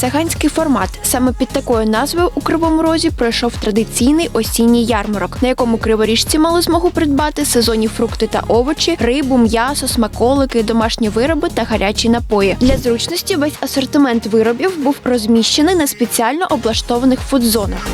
саксаганський формат. Саме під такою назвою у Кривому Розі пройшов традиційний осінній ярмарок, на якому криворіжці мали змогу придбати сезонні фрукти та овочі, рибу, м'ясо, смаколики, домашні вироби та гарячі напої. Для зручності весь асортимент виробів був розміщений на спеціально облаштованих фудзонах.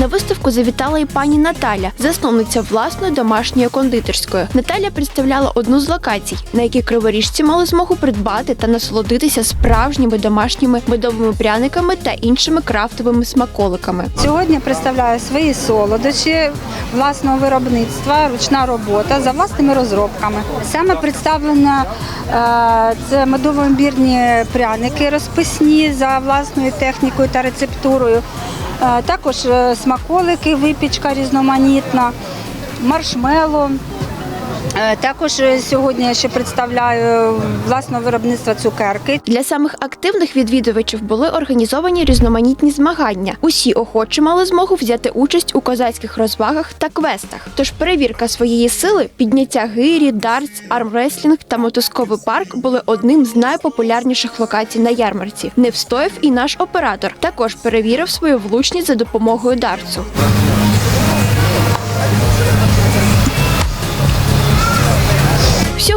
На виставку завітала і пані Наталя, засновниця власної домашньої кондитерської. Наталя представляла одну з локацій, на якій криворіжці мали змогу придбати та насолодитися справжніми домашніми медовими пряниками та іншими крафтовими смаколиками. Сьогодні представляю свої солодощі власного виробництва, ручна робота за власними розробками. Саме представлено е, це медово-імбірні пряники розписні за власною технікою та рецептурою. Е, Також е, смаколики, випічка різноманітна, маршмело. Е, Також е, сьогодні ще представляю власного виробництва цукерки. Для самих активних відвідувачів були організовані різноманітні змагання. Усі охочі мали змогу взяти участь у козацьких розвагах та квестах. Тож перевірка своєї сили, підняття гирі, дартс, армреслінг та мотузковий парк були одним з найпопулярніших локацій на ярмарці. Не встояв і наш оператор. Також перевірив свою влучність за допомогою дартсу.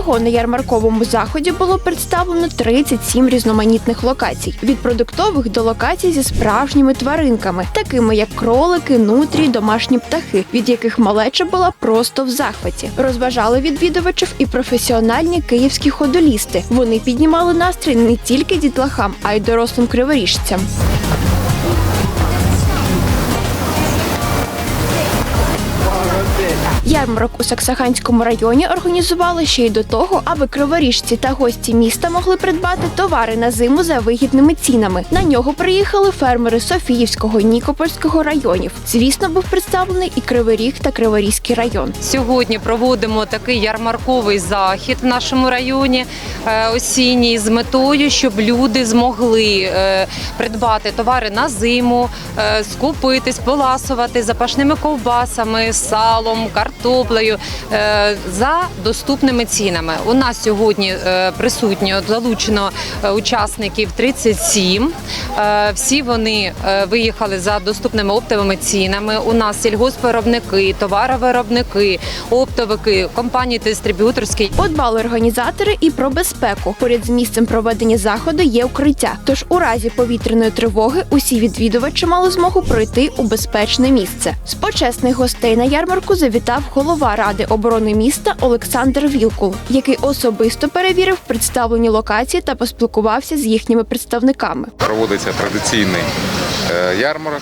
Всього на ярмарковому заході було представлено 37 різноманітних локацій від продуктових до локацій зі справжніми тваринками, такими як кролики, нутрі, домашні птахи, від яких малеча була просто в захваті. Розважали відвідувачів і професіональні київські ходолісти. Вони піднімали настрій не тільки дітлахам, а й дорослим криворіжцям. Ярмарок у Саксаганському районі організували ще й до того, аби криворіжці та гості міста могли придбати товари на зиму за вигідними цінами. На нього приїхали фермери Софіївського Нікопольського районів. Звісно, був представлений і Кривий Ріг та Криворізький район. Сьогодні проводимо такий ярмарковий захід в нашому районі е, осінній з метою, щоб люди змогли е, придбати товари на зиму, е, скупитись, поласувати запашними ковбасами, салом, картоплею е, за доступними цінами. У нас сьогодні е, присутньо залучено е, учасників 37. Е, Всі вони виїхали за доступними оптовими цінами. У нас сільгоспвиробники, товаровиробники, оптовики, компанії дистриб'юторські. Подбали організатори і про безпеку. Поряд з місцем проведення заходу є укриття. Тож у разі повітряної тривоги усі відвідувачі мали змогу пройти у безпечне місце. З почесних гостей на ярмарку завітав голова ради оборони міста Олександр Вілкул, який особисто перевірив представлені локації та поспілкувався з їхніми представниками. проводиться традиційний е, ярмарок.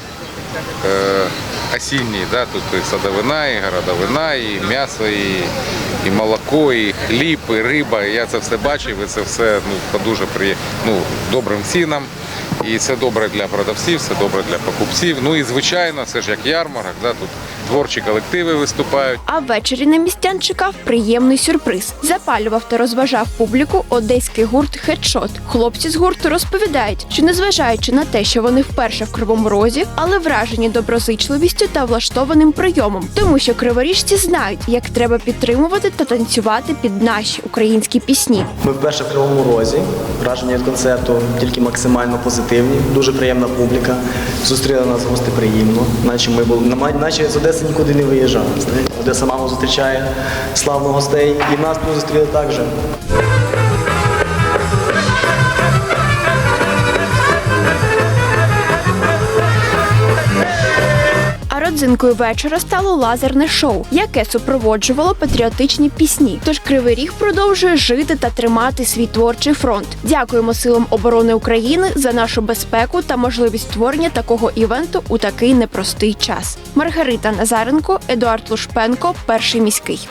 е, Осінній, да, тут і садовина, і городовина, і м'ясо, і, і молоко, і хліб, і риба. Я це все бачив, і це все ну, по дуже при, ну, добрим цінам. І це добре для продавців, це добре для покупців. Ну і звичайно, це ж як ярмарок, да, тут творчі колективи виступають. А ввечері на містян чекав приємний сюрприз. Запалював та розважав публіку одеський гурт Хедшот. Хлопці з гурту розповідають, що незважаючи на те, що вони вперше в кривому розі, але вражені доброзичливістю та влаштованим прийомом, тому що криворіжці знають, як треба підтримувати та танцювати під наші українські пісні. Ми вперше в Кривому Розі. Враження від концерту тільки максимально позитивні. Дуже приємна публіка. Зустріли нас гостеприємно. Наче ми були наче з Одеси нікуди не виїжджав. Знаєте, Одеса маму зустрічає славно гостей, і нас тут зустріли так родзинкою вечора стало лазерне шоу, яке супроводжувало патріотичні пісні. Тож Кривий Ріг продовжує жити та тримати свій творчий фронт. Дякуємо силам оборони України за нашу безпеку та можливість створення такого івенту у такий непростий час. Маргарита Назаренко, Едуард Лушпенко, перший міський.